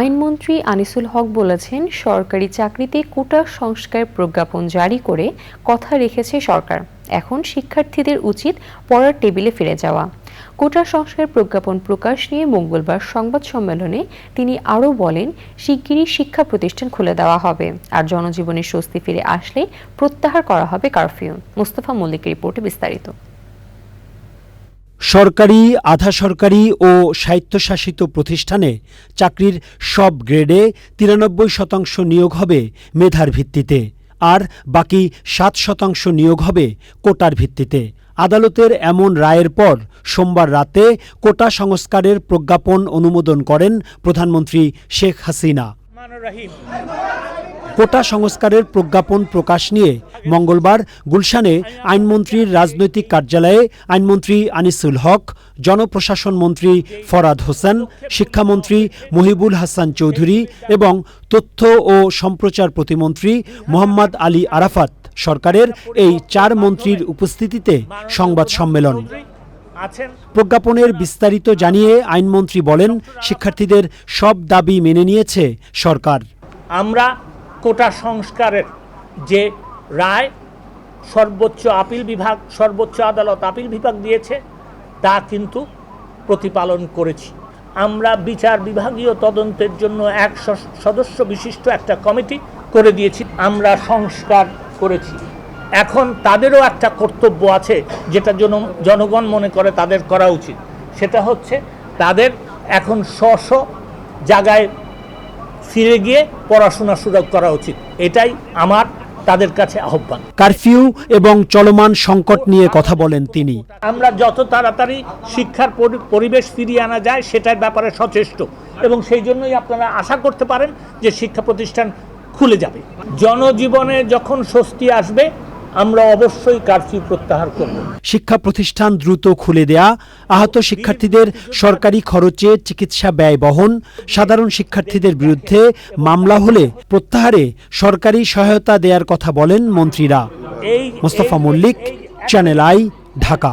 আইনমন্ত্রী আনিসুল হক বলেছেন, সরকারি চাকরিতে কোটা সংস্কার প্রজ্ঞাপন জারি করে কথা রেখেছে সরকার। এখন শিক্ষার্থীদের উচিত পড়ার টেবিলে ফিরে যাওয়া। কোটা সংস্কার প্রজ্ঞাপন প্রকাশ নিয়ে মঙ্গলবার সংবাদ সম্মেলনে তিনি আরও বলেন, শিগগিরই শিক্ষা প্রতিষ্ঠান খুলে দেওয়া হবে আর জনজীবনের স্বস্তি ফিরে আসলে প্রত্যাহার করা হবে কারফিউ। মোস্তফা মল্লিকের রিপোর্টে বিস্তারিত। সরকারি, আধা সরকারি ও স্বায়ত্তশাসিত প্রতিষ্ঠানে চাকরির সব গ্রেডে তিরানব্বই শতাংশ নিয়োগ হবে মেধার ভিত্তিতে আর বাকি সাত শতাংশ নিয়োগ হবে কোটার ভিত্তিতে। আদালতের এমন রায়ের পর সোমবার রাতে কোটা সংস্কারের প্রজ্ঞাপন অনুমোদন করেন প্রধানমন্ত্রী শেখ হাসিনা। কোটা সংস্কারের প্রজ্ঞাপন প্রকাশ নিয়ে মঙ্গলবার গুলশানে আইনমন্ত্রীর রাজনৈতিক কার্যালয়ে আইনমন্ত্রী আনিসুল হক জনপ্রশাসন মন্ত্রী ফরাদ হোসেন শিক্ষামন্ত্রী মহিবুল হাসান চৌধুরী এবং তথ্য ও সম্প্রচার প্রতিমন্ত্রী মোহাম্মদ আলী আরাফাত সরকারের এই চার মন্ত্রীর উপস্থিতিতে সংবাদ সম্মেলন। প্রজ্ঞাপনের বিস্তারিত জানিয়ে আইনমন্ত্রী বলেন শিক্ষার্থীদের সব দাবি মেনে নিয়েছে সরকার। আমরা কোটা সংস্কারের যে রায় সর্বোচ্চ আপিল বিভাগ, সর্বোচ্চ আদালত আপিল বিভাগ দিয়েছে, তা কিন্তু প্রতিপালন করেছি। আমরা বিচার বিভাগীয় তদন্তের জন্য এক সদস্য বিশিষ্ট একটা কমিটি করে দিয়েছি, আমরা সংস্কার করেছি। এখন তাদেরও একটা কর্তব্য আছে, যেটা জন জনগণ মনে করে তাদের করা উচিত। সেটা হচ্ছে তাদের এখন স্ব জায়গায় ফিরে গিয়ে পড়াশোনা সুযোগ করা উচিত। এটাই আমার তাদের কাছে আহ্বান। কারফিউ এবং চলমান সংকট নিয়ে কথা বলেন তিনি। আমরা যত তাড়াতাড়ি শিক্ষার পরিবেশ ফিরিয়ে আনা যায় সেটার ব্যাপারে সচেষ্ট। এবং সেই জন্যই আপনারা আশা করতে পারেন যে শিক্ষা প্রতিষ্ঠান খুলে যাবে। জনজীবনে যখন স্বস্তি আসবে আমরা অবশ্যই কারফিউ প্রত্যাহার করব। শিক্ষা প্রতিষ্ঠান দ্রুত খুলে দেয়া আহত শিক্ষার্থীদের সরকারি খরচে চিকিৎসা ব্যয় বহন সাধারণ শিক্ষার্থীদের বিরুদ্ধে মামলা হলে প্রত্যাহারে সরকারি সহায়তা দেওয়ার কথা বলেন মন্ত্রীরা। Mostafa Mallik channel I Dhaka